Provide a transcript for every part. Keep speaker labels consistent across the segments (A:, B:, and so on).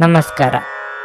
A: ನಮಸ್ಕಾರ.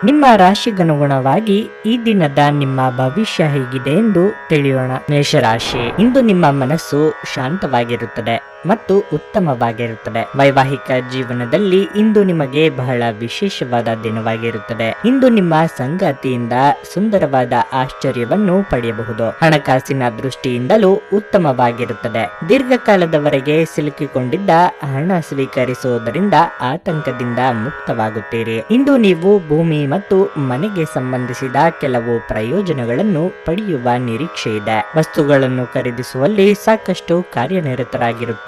A: ನಿಮ್ಮ ರಾಶಿಗನುಗುಣವಾಗಿ ಈ ದಿನದ ನಿಮ್ಮ ಭವಿಷ್ಯ ಹೇಗಿದೆ ಎಂದು ತಿಳಿಯೋಣ. ಮೇಷರಾಶಿ. ಇಂದು ನಿಮ್ಮ ಮನಸ್ಸು ಶಾಂತವಾಗಿರುತ್ತದೆ. ಮತ್ತು ಉತ್ತಮವಾಗಿರುತ್ತದೆ. ವೈವಾಹಿಕ ಜೀವನದಲ್ಲಿ ಇಂದು ನಿಮಗೆ ಬಹಳ ವಿಶೇಷವಾದ ದಿನವಾಗಿರುತ್ತದೆ. ಇಂದು ನಿಮ್ಮ ಸಂಗಾತಿಯಿಂದ ಸುಂದರವಾದ ಆಶ್ಚರ್ಯವನ್ನು ಪಡೆಯಬಹುದು. ಹಣಕಾಸಿನ ದೃಷ್ಟಿಯಿಂದಲೂ ಉತ್ತಮವಾಗಿರುತ್ತದೆ. ದೀರ್ಘಕಾಲದವರೆಗೆ ಸಿಲುಕಿಕೊಂಡಿದ್ದ ಹಣ ಸ್ವೀಕರಿಸುವುದರಿಂದ ಆತಂಕದಿಂದ ಮುಕ್ತವಾಗುತ್ತೀರಿ. ಇಂದು ನೀವು ಭೂಮಿ ಮತ್ತು ಮನೆಗೆ ಸಂಬಂಧಿಸಿದ ಕೆಲವು ಪ್ರಯೋಜನಗಳನ್ನು ಪಡೆಯುವ ನಿರೀಕ್ಷೆ ಇದೆ ವಸ್ತುಗಳನ್ನು ಖರೀದಿಸುವಲ್ಲಿ ಸಾಕಷ್ಟು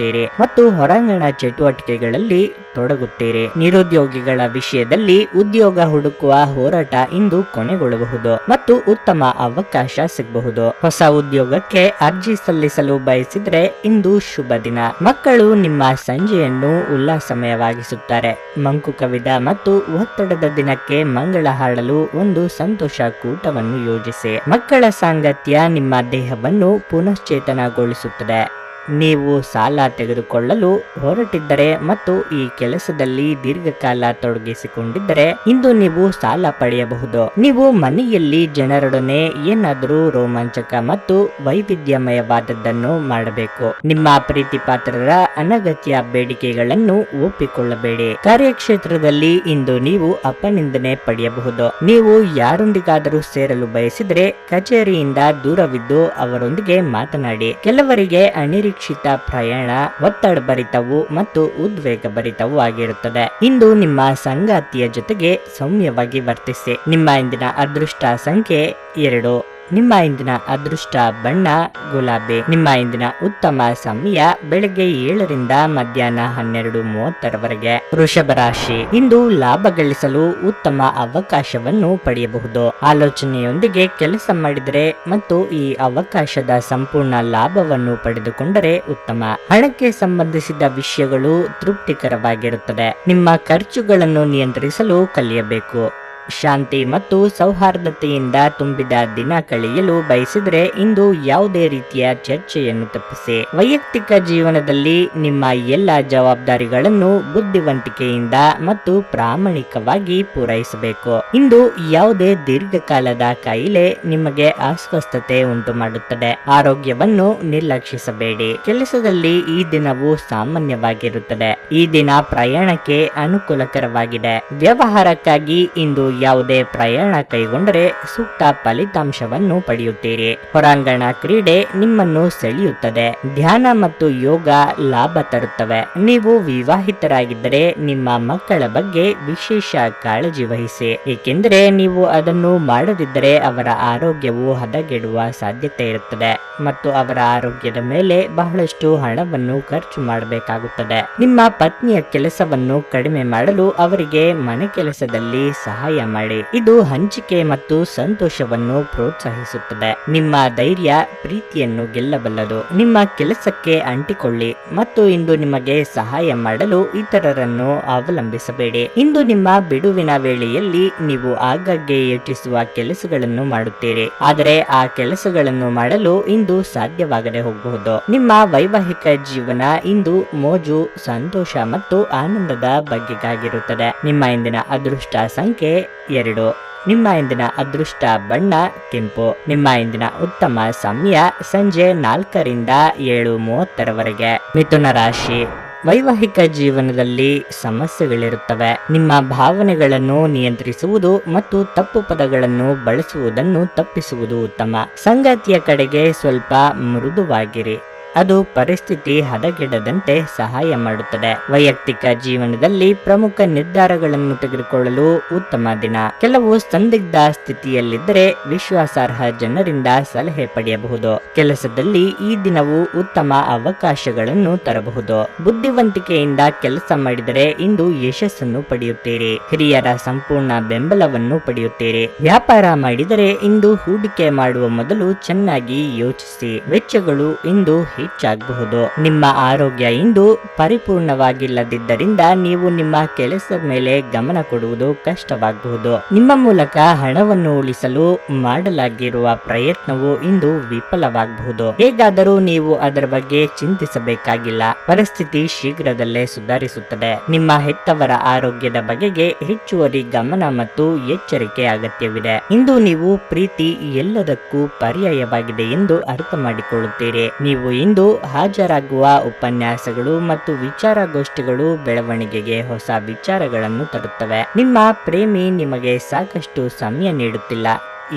A: ಕಾರ್ಯನಿರತರಾಗಿರುತ್ತೀರಿ ಮತ್ತು ಹೊರಾಂಗಣ ಚಟುವಟಿಕೆಗಳಲ್ಲಿ ತೊಡಗುತ್ತೀರಿ. ನಿರುದ್ಯೋಗಿಗಳ ವಿಷಯದಲ್ಲಿ ಉದ್ಯೋಗ ಹುಡುಕುವ ಹೋರಾಟ ಇಂದು ಕೊನೆಗೊಳ್ಳಬಹುದು ಮತ್ತು ಉತ್ತಮ ಅವಕಾಶ ಸಿಗಬಹುದು. ಹೊಸ ಉದ್ಯೋಗಕ್ಕೆ ಅರ್ಜಿ ಸಲ್ಲಿಸಲು ಬಯಸಿದ್ರೆ ಇಂದು ಶುಭ ದಿನ. ಮಕ್ಕಳು ನಿಮ್ಮ ಸಂಜೆಯನ್ನು ಉಲ್ಲಾಸಮಯವಾಗಿಸುತ್ತಾರೆ. ಮಂಕು ಕವಿದ ಮತ್ತು ಒತ್ತಡದ ದಿನಕ್ಕೆ ಮಂಗಳ ಹಾಡಲು ಒಂದು ಸಂತೋಷ ಕೂಟವನ್ನು ಯೋಜಿಸಿ. ಮಕ್ಕಳ ಸಾಂಗತ್ಯ ನಿಮ್ಮ ದೇಹವನ್ನು ಪುನಶ್ಚೇತನಗೊಳಿಸುತ್ತದೆ. ನೀವು ಸಾಲ ತೆಗೆದುಕೊಳ್ಳಲು ಹೊರಟಿದ್ದರೆ ಮತ್ತು ಈ ಕೆಲಸದಲ್ಲಿ ದೀರ್ಘಕಾಲ ತೊಡಗಿಸಿಕೊಂಡಿದ್ದರೆ ಇಂದು ನೀವು ಸಾಲ ಪಡೆಯಬಹುದು. ನೀವು ಮನೆಯಲ್ಲಿ ಜನರೊಡನೆ ಏನಾದರೂ ರೋಮಾಂಚಕ ಮತ್ತು ವೈವಿಧ್ಯಮಯವಾದದ್ದನ್ನು ಮಾಡಬೇಕು. ನಿಮ್ಮ ಪ್ರೀತಿಪಾತ್ರರ ಅನಗತ್ಯ ಬೇಡಿಕೆಗಳನ್ನು ಒಪ್ಪಿಕೊಳ್ಳಬೇಡಿ. ಕಾರ್ಯಕ್ಷೇತ್ರದಲ್ಲಿ ಇಂದು ನೀವು ಅಪನಿಂದನೆ ಪಡೆಯಬಹುದು. ನೀವು ಯಾರೊಂದಿಗಾದರೂ ಸೇರಲು ಬಯಸಿದರೆ ಕಚೇರಿಯಿಂದ ದೂರವಿದ್ದು ಅವರೊಂದಿಗೆ ಮಾತನಾಡಿ. ಕೆಲವರಿಗೆ ಅನಿರೀಕ್ಷಿತ ಪ್ರಯಾಣ, ಒತ್ತಡ ಭರಿತವು ಮತ್ತು ಉದ್ವೇಗ ಭರಿತವೂ ಆಗಿರುತ್ತದೆ. ಇಂದು ನಿಮ್ಮ ಸಂಗಾತಿಯ ಜೊತೆಗೆ ಸೌಮ್ಯವಾಗಿ ವರ್ತಿಸಿ. ನಿಮ್ಮ ಇಂದಿನ ಅದೃಷ್ಟ ಸಂಖ್ಯೆ ಎರಡು. ನಿಮ್ಮ ಇಂದಿನ ಅದೃಷ್ಟ ಬಣ್ಣ, ಗುಲಾಬಿ. ನಿಮ್ಮ ಇಂದಿನ ಉತ್ತಮ ಸಮಯ ಬೆಳಗ್ಗೆ ಏಳರಿಂದ ಮಧ್ಯಾಹ್ನ ಹನ್ನೆರಡು ಮೂವತ್ತರವರೆಗೆ. ವೃಷಭ ರಾಶಿ. ಇಂದು ಲಾಭ ಗಳಿಸಲು ಉತ್ತಮ ಅವಕಾಶವನ್ನು ಪಡೆಯಬಹುದು. ಆಲೋಚನೆಯೊಂದಿಗೆ ಕೆಲಸ ಮಾಡಿದರೆ ಮತ್ತು ಈ ಅವಕಾಶದ ಸಂಪೂರ್ಣ ಲಾಭವನ್ನು ಪಡೆದುಕೊಂಡರೆ ಉತ್ತಮ. ಹಣಕ್ಕೆ ಸಂಬಂಧಿಸಿದ ವಿಷಯಗಳು ತೃಪ್ತಿಕರವಾಗಿರುತ್ತದೆ. ನಿಮ್ಮ ಖರ್ಚುಗಳನ್ನು ನಿಯಂತ್ರಿಸಲು ಕಲಿಯಬೇಕು. ಶಾಂತಿ ಮತ್ತು ಸೌಹಾರ್ದತೆಯಿಂದ ತುಂಬಿದ ದಿನ ಕಳೆಯಲು ಬಯಸಿದರೆ ಇಂದು ಯಾವುದೇ ರೀತಿಯ ಚರ್ಚೆಯನ್ನು ತಪ್ಪಿಸಿ. ವೈಯಕ್ತಿಕ ಜೀವನದಲ್ಲಿ ನಿಮ್ಮ ಎಲ್ಲ ಜವಾಬ್ದಾರಿಗಳನ್ನು ಬುದ್ಧಿವಂತಿಕೆಯಿಂದ ಮತ್ತು ಪ್ರಾಮಾಣಿಕವಾಗಿ ಪೂರೈಸಬೇಕು. ಇಂದು ಯಾವುದೇ ದೀರ್ಘಕಾಲದ ಕಾಯಿಲೆ ನಿಮಗೆ ಅಸ್ವಸ್ಥತೆ ಉಂಟು ಮಾಡುತ್ತದೆ ಆರೋಗ್ಯವನ್ನು ನಿರ್ಲಕ್ಷಿಸಬೇಡಿ. ಕೆಲಸದಲ್ಲಿ ಈ ದಿನವು ಸಾಮಾನ್ಯವಾಗಿರುತ್ತದೆ. ಈ ದಿನ ಪ್ರಯಾಣಕ್ಕೆ ಅನುಕೂಲಕರವಾಗಿದೆ. ವ್ಯವಹಾರಕ್ಕಾಗಿ ಇಂದು ಯಾವುದೇ ಪ್ರಯಾಣ ಕೈಗೊಂಡರೆ ಸೂಕ್ತ ಫಲಿತಾಂಶವನ್ನು ಪಡೆಯುತ್ತೀರಿ. ಹೊರಾಂಗಣ ಕ್ರೀಡೆ ನಿಮ್ಮನ್ನು ಸೆಳೆಯುತ್ತದೆ. ಧ್ಯಾನ ಮತ್ತು ಯೋಗ ಲಾಭ ತರುತ್ತವೆ. ನೀವು ವಿವಾಹಿತರಾಗಿದ್ದರೆ ನಿಮ್ಮ ಮಕ್ಕಳ ಬಗ್ಗೆ ವಿಶೇಷ ಕಾಳಜಿ ವಹಿಸಿ. ಏಕೆಂದರೆ ನೀವು ಅದನ್ನು ಮಾಡದಿದ್ದರೆ ಅವರ ಆರೋಗ್ಯವು ಹದಗೆಡುವ ಸಾಧ್ಯತೆ ಇರುತ್ತದೆ ಮತ್ತು ಅವರ ಆರೋಗ್ಯದ ಮೇಲೆ ಬಹಳಷ್ಟು ಹಣವನ್ನು ಖರ್ಚು ಮಾಡಬೇಕಾಗುತ್ತದೆ. ನಿಮ್ಮ ಪತ್ನಿಯ ಕೆಲಸವನ್ನು ಕಡಿಮೆ ಮಾಡಲು ಅವರಿಗೆ ಮನೆ ಕೆಲಸದಲ್ಲಿ ಸಹಾಯ ಮಾಡಿ. ಇದು ಹಂಚಿಕೆ ಮತ್ತು ಸಂತೋಷವನ್ನು ಪ್ರೋತ್ಸಾಹಿಸುತ್ತದೆ. ನಿಮ್ಮ ಧೈರ್ಯ ಪ್ರೀತಿಯನ್ನು ಗೆಲ್ಲಬಲ್ಲದು. ನಿಮ್ಮ ಕೆಲಸಕ್ಕೆ ಅಂಟಿಕೊಳ್ಳಿ ಮತ್ತು ಇಂದು ನಿಮಗೆ ಸಹಾಯ ಮಾಡಲು ಇತರರನ್ನು ಅವಲಂಬಿಸಬೇಡಿ. ಇಂದು ನಿಮ್ಮ ಬಿಡುವಿನ ವೇಳೆಯಲ್ಲಿ ನೀವು ಆಗಾಗ್ಗೆ ಯೋಚಿಸುವ ಕೆಲಸಗಳನ್ನು ಮಾಡುತ್ತೀರಿ. ಆದರೆ ಆ ಕೆಲಸಗಳನ್ನು ಮಾಡಲು ಇಂದು ಸಾಧ್ಯವಾಗದೆ ಹೋಗಬಹುದು ನಿಮ್ಮ ವೈವಾಹಿಕ ಜೀವನ ಇಂದು ಮೋಜು, ಸಂತೋಷ ಮತ್ತು ಆನಂದದ ಬಗ್ಗೆಗಾಗಿರುತ್ತದೆ ನಿಮ್ಮ ಇಂದಿನ ಅದೃಷ್ಟ ಸಂಖ್ಯೆ ಎರಡು. ನಿಮ್ಮ ಇಂದಿನ ಅದೃಷ್ಟ ಬಣ್ಣ, ಕೆಂಪು. ನಿಮ್ಮ ಇಂದಿನ ಉತ್ತಮ ಸಮಯ ಸಂಜೆ ನಾಲ್ಕರಿಂದ ಏಳು ಮೂವತ್ತರವರೆಗೆ. ಮಿಥುನ ರಾಶಿ. ವೈವಾಹಿಕ ಜೀವನದಲ್ಲಿ ಸಮಸ್ಯೆಗಳಿರುತ್ತವೆ. ನಿಮ್ಮ ಭಾವನೆಗಳನ್ನು ನಿಯಂತ್ರಿಸುವುದು ಮತ್ತು ತಪ್ಪು ಪದಗಳನ್ನು ಬಳಸುವುದನ್ನು ತಪ್ಪಿಸುವುದು ಉತ್ತಮ. ಸಂಗಾತಿಯ ಕಡೆಗೆ ಸ್ವಲ್ಪ ಮೃದುವಾಗಿರಿ. ಅದು ಪರಿಸ್ಥಿತಿ ಹದಗೆಡದಂತೆ ಸಹಾಯ ಮಾಡುತ್ತದೆ. ವೈಯಕ್ತಿಕ ಜೀವನದಲ್ಲಿ ಪ್ರಮುಖ ನಿರ್ಧಾರಗಳನ್ನು ತೆಗೆದುಕೊಳ್ಳಲು ಉತ್ತಮ ದಿನ. ಕೆಲವು ಸಂದಿಗ್ಧ ಸ್ಥಿತಿಯಲ್ಲಿದ್ದರೆ ವಿಶ್ವಾಸಾರ್ಹ ಜನರಿಂದ ಸಲಹೆ ಪಡೆಯಬಹುದು. ಕೆಲಸದಲ್ಲಿ ಈ ದಿನವು ಉತ್ತಮ ಅವಕಾಶಗಳನ್ನು ತರಬಹುದು. ಬುದ್ಧಿವಂತಿಕೆಯಿಂದ ಕೆಲಸ ಮಾಡಿದರೆ ಇಂದು ಯಶಸ್ಸನ್ನು ಪಡೆಯುತ್ತೀರಿ. ಹಿರಿಯರ ಸಂಪೂರ್ಣ ಬೆಂಬಲವನ್ನು ಪಡೆಯುತ್ತೀರಿ. ವ್ಯಾಪಾರ ಮಾಡಿದರೆ ಇಂದು ಹೂಡಿಕೆ ಮಾಡುವ ಮೊದಲು ಚೆನ್ನಾಗಿ ಯೋಚಿಸಿ. ವೆಚ್ಚಗಳು ಇಂದು ಹೆಚ್ಚಾಗಬಹುದು. ನಿಮ್ಮ ಆರೋಗ್ಯ ಇಂದು ಪರಿಪೂರ್ಣವಾಗಿಲ್ಲದಿದ್ದರಿಂದ ನೀವು ನಿಮ್ಮ ಕೆಲಸದ ಮೇಲೆ ಗಮನ ಕೊಡುವುದು ಕಷ್ಟವಾಗಬಹುದು. ನಿಮ್ಮ ಮೂಲಕ ಹಣವನ್ನು ಉಳಿಸಲು ಮಾಡಲಾಗಿರುವ ಪ್ರಯತ್ನವು ಇಂದು ವಿಫಲವಾಗಬಹುದು. ಹೇಗಾದರೂ ನೀವು ಅದರ ಬಗ್ಗೆ ಚಿಂತಿಸಬೇಕಾಗಿಲ್ಲ. ಪರಿಸ್ಥಿತಿ ಶೀಘ್ರದಲ್ಲೇ ಸುಧಾರಿಸುತ್ತದೆ. ನಿಮ್ಮ ಹೆತ್ತವರ ಆರೋಗ್ಯದ ಬಗೆಗೆ ಹೆಚ್ಚುವರಿ ಗಮನ ಮತ್ತು ಎಚ್ಚರಿಕೆ ಅಗತ್ಯವಿದೆ. ಇಂದು ನೀವು ಪ್ರೀತಿ ಎಲ್ಲದಕ್ಕೂ ಪರ್ಯಾಯವಾಗಿದೆ ಎಂದು ಅರ್ಥ ಮಾಡಿಕೊಳ್ಳುತ್ತೀರಿ. ನೀವು ಇಂದು ಹಾಜರಾಗುವ ಉಪನ್ಯಾಸಗಳು ಮತ್ತು ವಿಚಾರಗೋಷ್ಠಿಗಳು ಬೆಳವಣಿಗೆಗೆ ಹೊಸ ವಿಚಾರಗಳನ್ನು ತರುತ್ತವೆ. ನಿಮ್ಮ ಪ್ರೇಮಿ ನಿಮಗೆ ಸಾಕಷ್ಟು ಸಮಯ ನೀಡುತ್ತಿಲ್ಲ.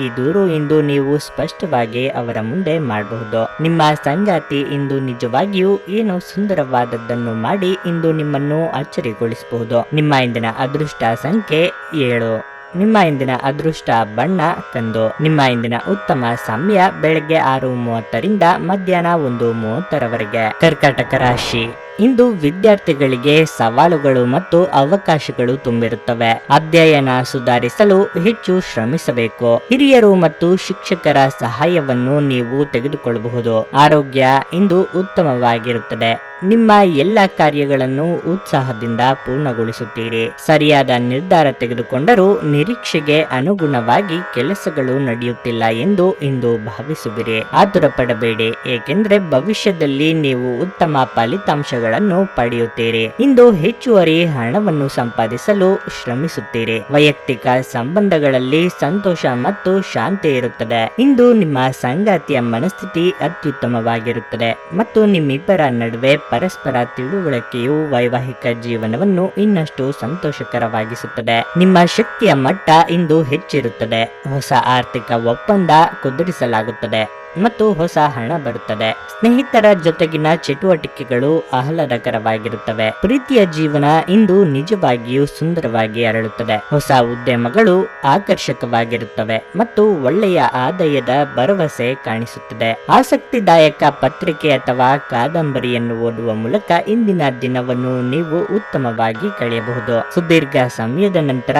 A: ಈ ದೂರು ಇಂದು ನೀವು ಸ್ಪಷ್ಟವಾಗಿ ಅವರ ಮುಂದೆ ಮಾಡಬಹುದು. ನಿಮ್ಮ ಸಂಗಾತಿ ಇಂದು ನಿಜವಾಗಿಯೂ ಏನು ಸುಂದರವಾದದ್ದನ್ನು ಮಾಡಿ ಇಂದು ನಿಮ್ಮನ್ನು ಅಚ್ಚರಿಗೊಳಿಸಬಹುದು ನಿಮ್ಮ ಇಂದಿನ ಅದೃಷ್ಟ ಸಂಖ್ಯೆ ಏಳು. ನಿಮ್ಮ ಇಂದಿನ ಅದೃಷ್ಟ ಬಣ್ಣ ಕಂದು ನಿಮ್ಮ ಇಂದಿನ ಉತ್ತಮ ಸಮಯ ಬೆಳಗ್ಗೆ ಆರು ಮೂವತ್ತರಿಂದ ಮಧ್ಯಾಹ್ನ ಒಂದು ಮೂವತ್ತರವರೆಗೆ. ಕರ್ಕಾಟಕ ರಾಶಿ. ಇಂದು ವಿದ್ಯಾರ್ಥಿಗಳಿಗೆ ಸವಾಲುಗಳು ಮತ್ತು ಅವಕಾಶಗಳು ತುಂಬಿರುತ್ತವೆ. ಅಧ್ಯಯನ ಸುಧಾರಿಸಲು ಹೆಚ್ಚು ಶ್ರಮಿಸಬೇಕು. ಹಿರಿಯರು ಮತ್ತು ಶಿಕ್ಷಕರ ಸಹಾಯವನ್ನು ನೀವು ತೆಗೆದುಕೊಳ್ಳಬಹುದು. ಆರೋಗ್ಯ ಇಂದು ಉತ್ತಮವಾಗಿರುತ್ತದೆ. ನಿಮ್ಮ ಎಲ್ಲ ಕಾರ್ಯಗಳನ್ನು ಉತ್ಸಾಹದಿಂದ ಪೂರ್ಣಗೊಳಿಸುತ್ತೀರಿ. ಸರಿಯಾದ ನಿರ್ಧಾರ ತೆಗೆದುಕೊಂಡರೂ ನಿರೀಕ್ಷೆಗೆ ಅನುಗುಣವಾಗಿ ಕೆಲಸಗಳು ನಡೆಯುತ್ತಿಲ್ಲ ಎಂದು ಇಂದು ಭಾವಿಸುವಿರಿ. ಆತುರ ಪಡಬೇಡಿ. ಏಕೆಂದರೆ ಭವಿಷ್ಯದಲ್ಲಿ ನೀವು ಉತ್ತಮ ಫಲಿತಾಂಶಗಳನ್ನು ಪಡೆಯುತ್ತೀರಿ. ಇಂದು ಹೆಚ್ಚುವರಿ ಹಣವನ್ನು ಸಂಪಾದಿಸಲು ಶ್ರಮಿಸುತ್ತೀರಿ. ವೈಯಕ್ತಿಕ ಸಂಬಂಧಗಳಲ್ಲಿ ಸಂತೋಷ ಮತ್ತು ಶಾಂತಿ ಇರುತ್ತದೆ. ಇಂದು ನಿಮ್ಮ ಸಂಗಾತಿಯ ಮನಸ್ಥಿತಿ ಅತ್ಯುತ್ತಮವಾಗಿರುತ್ತದೆ ಮತ್ತು ನಿಮ್ಮಿಬ್ಬರ ನಡುವೆ ಪರಸ್ಪರ ತಿಳುವಳಿಕೆಯು ವೈವಾಹಿಕ ಜೀವನವನ್ನು ಇನ್ನಷ್ಟು ಸಂತೋಷಕರವಾಗಿಸುತ್ತದೆ. ನಿಮ್ಮ ಶಕ್ತಿಯ ಮಟ್ಟ ಇಂದು ಹೆಚ್ಚಿರುತ್ತದೆ. ಹೊಸ ಆರ್ಥಿಕ ಒಪ್ಪಂದ ಕುದುರಿಸಲಾಗುತ್ತದೆ. ಮತ್ತು ಹೊಸ ಹಣ ಬರುತ್ತದೆ. ಸ್ನೇಹಿತರ ಜೊತೆಗಿನ ಚಟುವಟಿಕೆಗಳು ಆಹ್ಲಾದಕರವಾಗಿರುತ್ತವೆ. ಪ್ರೀತಿಯ ಜೀವನ ಇಂದು ನಿಜವಾಗಿಯೂ ಸುಂದರವಾಗಿ ಅರಳುತ್ತದೆ. ಹೊಸ ಉದ್ಯಮಗಳು ಆಕರ್ಷಕವಾಗಿರುತ್ತವೆ ಮತ್ತು ಒಳ್ಳೆಯ ಆದಾಯದ ಭರವಸೆ ಕಾಣಿಸುತ್ತದೆ. ಆಸಕ್ತಿದಾಯಕ ಪತ್ರಿಕೆ ಅಥವಾ ಕಾದಂಬರಿಯನ್ನು ಓದುವ ಮೂಲಕ ಇಂದಿನ ದಿನವನ್ನು ನೀವು ಉತ್ತಮವಾಗಿ ಕಳೆಯಬಹುದು. ಸುದೀರ್ಘ ಸಮಯದ ನಂತರ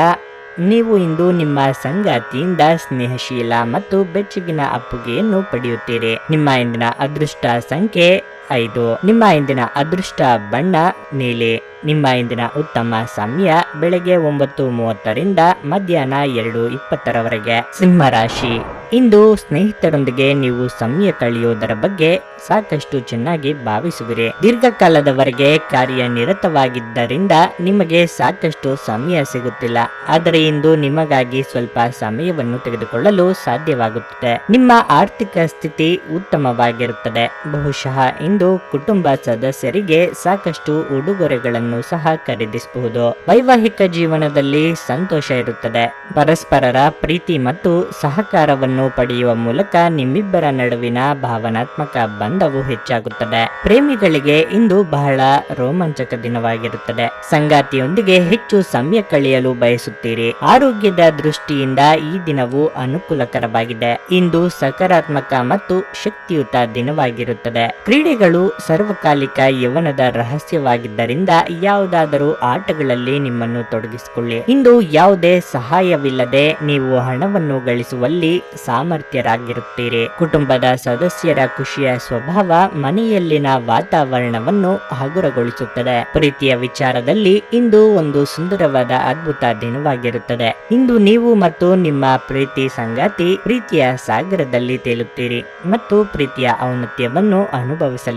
A: ನೀವು ಇಂದು ನಿಮ್ಮ ಸಂಗಾತಿಯಿಂದ ಸ್ನೇಹಶೀಲ ಮತ್ತು ಬೆಚ್ಚಗಿನ ಅಪ್ಪುಗೆಯನ್ನು ಪಡೆಯುತ್ತೀರಿ. ನಿಮ್ಮ ಇಂದಿನ ಅದೃಷ್ಟ ಸಂಖ್ಯೆ ಐದು. ನಿಮ್ಮ ಇಂದಿನ ಅದೃಷ್ಟ ಬಣ್ಣ, ನೀಲಿ. ನಿಮ್ಮ ಇಂದಿನ ಉತ್ತಮ ಸಮಯ ಬೆಳಗ್ಗೆ ಒಂಬತ್ತು ಮೂವತ್ತರಿಂದ ಮಧ್ಯಾಹ್ನ ಎರಡು ಇಪ್ಪತ್ತರವರೆಗೆ. ಸಿಂಹ ರಾಶಿ. ಇಂದು ಸ್ನೇಹಿತರೊಂದಿಗೆ ನೀವು ಸಮಯ ಕಳೆಯುವುದರ ಬಗ್ಗೆ ಸಾಕಷ್ಟು ಚೆನ್ನಾಗಿ ಭಾವಿಸುವಿರಿ. ದೀರ್ಘಕಾಲದವರೆಗೆ ಕಾರ್ಯನಿರತವಾಗಿದ್ದರಿಂದ ನಿಮಗೆ ಸಾಕಷ್ಟು ಸಮಯ ಸಿಗುತ್ತಿಲ್ಲ. ಆದರೆ ಇಂದು ನಿಮಗಾಗಿ ಸ್ವಲ್ಪ ಸಮಯವನ್ನು ತೆಗೆದುಕೊಳ್ಳಲು ಸಾಧ್ಯವಾಗುತ್ತದೆ. ನಿಮ್ಮ ಆರ್ಥಿಕ ಸ್ಥಿತಿ ಉತ್ತಮವಾಗಿರುತ್ತದೆ. ಬಹುಶಃ ಇಂದು ಕುಟುಂಬ ಸದಸ್ಯರಿಗೆ ಸಾಕಷ್ಟು ಉಡುಗೊರೆಗಳನ್ನು ಸಹ ಖರೀದಿಸಬಹುದು. ವೈವಾಹಿಕ ಜೀವನದಲ್ಲಿ ಸಂತೋಷ ಇರುತ್ತದೆ. ಪರಸ್ಪರರ ಪ್ರೀತಿ ಮತ್ತು ಸಹಕಾರವನ್ನು ಪಡೆಯುವ ಮೂಲಕ ನಿಮ್ಮಿಬ್ಬರ ನಡುವಿನ ಭಾವನಾತ್ಮಕ ಬಂಧವು ಹೆಚ್ಚಾಗುತ್ತದೆ. ಪ್ರೇಮಿಗಳಿಗೆ ಇಂದು ಬಹಳ ರೋಮಾಂಚಕ ದಿನವಾಗಿರುತ್ತದೆ. ಸಂಗಾತಿಯೊಂದಿಗೆ ಹೆಚ್ಚು ಸಮಯ ಕಳೆಯಲು ಬಯಸುತ್ತೀರಿ. ಆರೋಗ್ಯದ ದೃಷ್ಟಿಯಿಂದ ಈ ದಿನವು ಅನುಕೂಲಕರವಾಗಿದೆ. ಇಂದು ಸಕಾರಾತ್ಮಕ ಮತ್ತು ಶಕ್ತಿಯುತ ದಿನವಾಗಿರುತ್ತದೆ. ಕ್ರೀಡೆಗಳು ಸರ್ವಕಾಲಿಕ ಯವನದ ರಹಸ್ಯವಾಗಿದ್ದರಿಂದ ಯಾವುದಾದರೂ ಆಟಗಳಲ್ಲಿ ನಿಮ್ಮನ್ನು ತೊಡಗಿಸಿಕೊಳ್ಳಿ. ಇಂದು ಯಾವುದೇ ಸಹಾಯವಿಲ್ಲದೆ ನೀವು ಹಣವನ್ನು ಗಳಿಸುವಲ್ಲಿ ಸಾಮರ್ಥ್ಯರಾಗಿರುತ್ತೀರಿ. ಕುಟುಂಬದ ಸದಸ್ಯರ ಖುಷಿಯ ಸ್ವಭಾವ ಮನೆಯಲ್ಲಿನ ವಾತಾವರಣವನ್ನು ಹಗುರಗೊಳಿಸುತ್ತದೆ. ಪ್ರೀತಿಯ ವಿಚಾರದಲ್ಲಿ ಇಂದು ಒಂದು ಸುಂದರವಾದ ಅದ್ಭುತ ದಿನವಾಗಿರುತ್ತದೆ. ಇಂದು ನೀವು ಮತ್ತು ನಿಮ್ಮ ಪ್ರೀತಿ ಸಂಗಾತಿ ಪ್ರೀತಿಯ ಸಾಗರದಲ್ಲಿ ತೇಲುತ್ತೀರಿ ಮತ್ತು ಪ್ರೀತಿಯ ಔನ್ನತ್ಯವನ್ನು